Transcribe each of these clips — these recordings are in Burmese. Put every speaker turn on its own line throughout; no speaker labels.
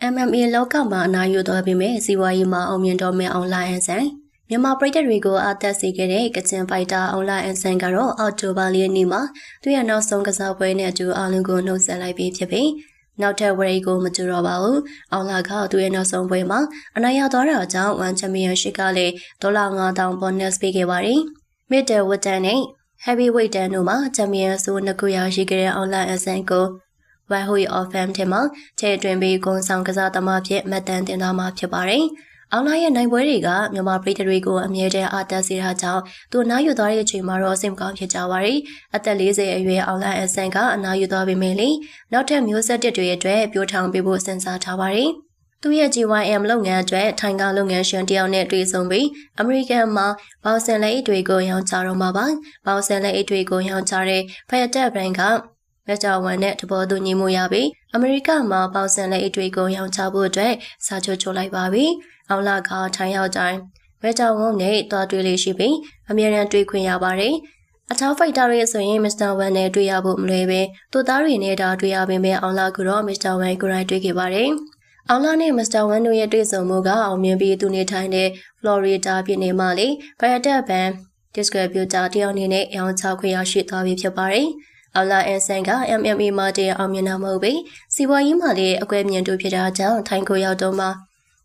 MMA လောကမှာအနာယူတော်ပြီမဲ့စီဝါရေးမှာအောင်မြင်တော်မဲ့အောင်လာအန်ဆန်မြန်မာပြည်သက်တွေကိုအသက်စီခဲ့တဲ့ကချင်ဖိုက်တာအောင်လာအန်ဆန်ကတော့အောက်တိုဘာလနေ့မှာသူရဲ့နောက်ဆုံးကစားပွဲနဲ့အတူအားလုံးကိုနှုတ်ဆက်လိုက်ပြီးဖြစ်ပြီးနောက်ထပ်ဝရီကိုမကြတော့ပါဘူး။အောင်လာကသူ့ရဲ့နောက်ဆုံးပွဲမှာအနိုင်ရသွားတာကြောင့်1 Championship ကလည်းဒေါ်လာ9000 bonus ပေးခဲ့ပါတယ်။ Middle weight နဲ့ heavyweight တန်းတို့မှာ Champion ဆိုနှစ်ခုရရှိခဲ့တဲ့အောင်လာအန်ဆန်ကို One Hui of Fam ထဲမှာချဲတွင်ပြီးဂုံဆောင်ကစားသမားဖြစ်မှတ်တမ်းတင်သွားမှာဖြစ်ပါတယ်။အောင်လာရဲ့နိုင်ပွဲတွေကမြန်မာပြည်သူတွေကိုအမြဲတမ်းအားတက်စေတာကြောင့်သူနားယူသွားတဲ့အချိန်မှာတော့စိတ်မကောင်းဖြစ်ကြပါရီ။အသက်40အရွယ်အောင်လာအဆန်ကအနားယူသွားပေမဲ့လေနောက်ထပ်မျိုးဆက်တစ်တွေအတွက်ပြိုးထောင်ပေးဖို့စဉ်းစားထားပါရီ။သူရဲ့ GYM လုပ်ငန်းအတွက်ထိုင်ကလုပ်ငန်းရှင်တယောက်နဲ့တွေ့ဆုံပြီးအမေရိကန်မှာဘောက်ဆန်လက်အိတ်တွေကိုရောင်းချတော့မှာပါ။ဘောက်ဆန်လက်အိတ်တွေကိုရောင်းချတဲ့ Firetet Brand ကမက် တာဝန်နဲ့တဘောတူညီမှုရပြီးအမေရိကမှာပေါင်ဆန်လက်အတွေ့ကိုရောင်းချဖို့အတွက်စာချုပ်ချုပ်လိုက်ပါပြီ။အောင်လာကထိုင်ရောက်တိုင်းမက်တာဝန်နဲ့တွားတွေ့လေးရှိပြီးအမြဲတမ်းတွေ့ခွင့်ရပါတယ်။အထောက်ဖိုက်တာတွေဆိုရင်မစ္စတာဝန်နဲ့တွေ့ရဖို့မလွယ်ပဲသူသားတွေနဲ့ဒါတွေ့ရပေမဲ့အောင်လာကတော့မစ္စတာဝန်ကိုယ်တိုင်တွေ့ခဲ့ပါတယ်။အောင်လာနဲ့မစ္စတာဝန်တို့ရဲ့တွေ့ဆုံမှုကအောင်မြင်ပြီးသူနေထိုင်တဲ့ Florida ပြည်နယ်မှာလေ Firetet Band Distributor တယောက်အနေနဲ့ရောင်းချခွင့်ရရှိသွားပြီဖြစ်ပါတယ်။ အလာအန်ဆန်က MMA မှာတရအောင်မြင်တာမဟုတ်ပေစီးပွားရေးမှာလည်းအကွဲမြင်တူဖြစ်တာကြောင့်ထိုင်းကိုရောက်တော့မှ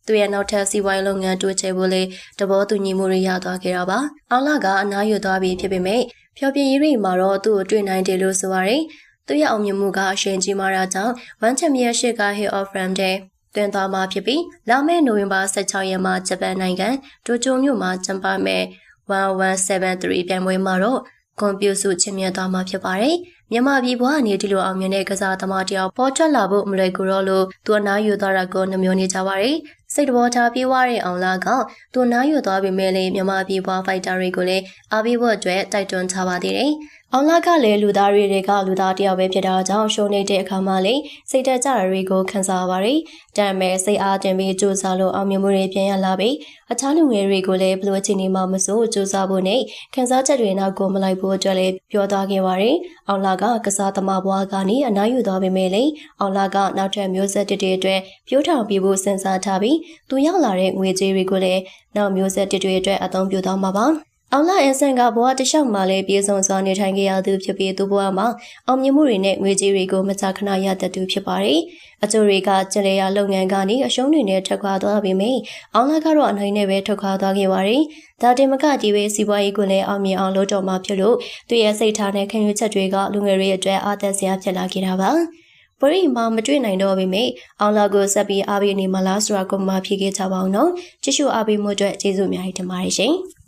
သူရဲ့နောက်ထပ်စီးပွားရေးလုပ်ငန်းတိုးချဲ့ဖို့လေတဘောတူညီမှုတွေရသွားခဲ့တာပါ။အောင်လာကအနားယူသွားပြီဖြစ်ပေမဲ့ဖျော်ပြရေးတွေမှာတော့သူ့ကိုတွေ့နိုင်တယ်လို့ဆိုပါရယ်။သူရဲ့အောင်မြင်မှုကအရှင်ကြီးမာတာကြောင့် One Championship က Head of Frame တဲ့တွင်သွားမှာဖြစ်ပြီးလာမယ့်နိုဝင်ဘာ16ရက်မှာဂျပန်နိုင်ငံတိုကျိုမြို့မှာကျင်းပမယ့်1173ပြိုင်ပွဲမှာတော့ ကွန်ပျူစုချင်းမြတ်သွားမှာဖြစ်ပါတယ်။မြန်မာပြည်ဘွားအနေဒီလိုအောင်မြင်တဲ့ကစားသမားတယောက်ပေါ်ထွက်လာဖို့မလွယ်ကူတော့လို့သူအနားယူသွားတာကိုနှမျိုးနေကြပါတယ်။ စိတ်တော်ထားပြေးွားတဲ့အောင်လာကသူအနားယူသွားပေမဲ့လည်းမြန်မာပြည်ဘွားဖိုက်တာတွေကိုလည်းအားပေးဖို့အတွက်တိုက်တွန်းထားပါသေးတယ်။အောင်လာကလည်းလူသားတွေက လူသားတယောက်ပဲဖြစ်တာကြောင့်ရှုံနေတဲ့အခါမှာလည်းစိတ်တက်ကြတာတွေကိုခံစားပါရီ။တမ်းမဲ့စိတ်အားတင်ပြီးကြိုးစားလို့အောင်မြင်မှုတွေပြန်ရလာပြီးအခြားလူငယ်တွေကိုလည်းဘလို့အချိန်ဒီမှမစိုးကြိုးစားဖို့နဲ့ခံစားချက်တွေနောက်ကိုမလိုက်ဖို့အတွက်လည်းပြောသွားခဲ့ပါရီ။အောင်လာကကစားသမားဘွားကနေအနားယူသွားပေမဲ့လည်းအောင်လာကနောက်ထပ်မျိုးဆက်တစ်တွေအတွက်ပြိုးထောင်ပြဖို့စဉ်းစားထားပြီးသူရောက်လာတဲ့ငွေကြေးတွေကိုလည်းနောက်မျိုးဆက်တစ်တွေအတွက်အသုံးပြုသွားမှာပါ။အောင်လာအန်ဆန်ကဘဝတစ်လျှောက်မှာလည်းပြေဆုံးစွာနေထိုင်ခဲ့ရသူဖြစ်ပြီးသူဘဝမှာအောင်မြင်မှုတွေနဲ့ငွေကြေးတွေကိုမကြာခဏရတတ်သူဖြစ်ပါတယ်။အကျိုးတွေကကျလေရလုပ်ငန်းကနေအရှုံးတွေနဲ့ထွက်ခွာသွားပေမယ့်အောင်လာကတော့အနိုင်နဲ့ပဲထွက်ခွာသွားခဲ့ပါတယ်။ဒါတင်မကဒီပဲစီးပွားရေးကိုလည်းအောင်မြင်အောင်လုပ်တော့မှဖြစ်လို့သူရဲ့စိတ်ထားနဲ့ခံယူချက်တွေကလူငယ်တွေအတွက်အားသက်စရာဖြစ်လာခဲ့တာပါ။ ပရိမာမတွေ့နိုင်တော့ပေမဲ့အောင်လာကိုဆက်ပြီးအားပေးနေမလားဆိုတာကိုမှဖြေခဲ့ကြပါအောင်နော်။ကြည့်ရှုအားပေးမှုအတွက်ကျေးဇူးအများကြီးတင်ပါတယ်ရှင်။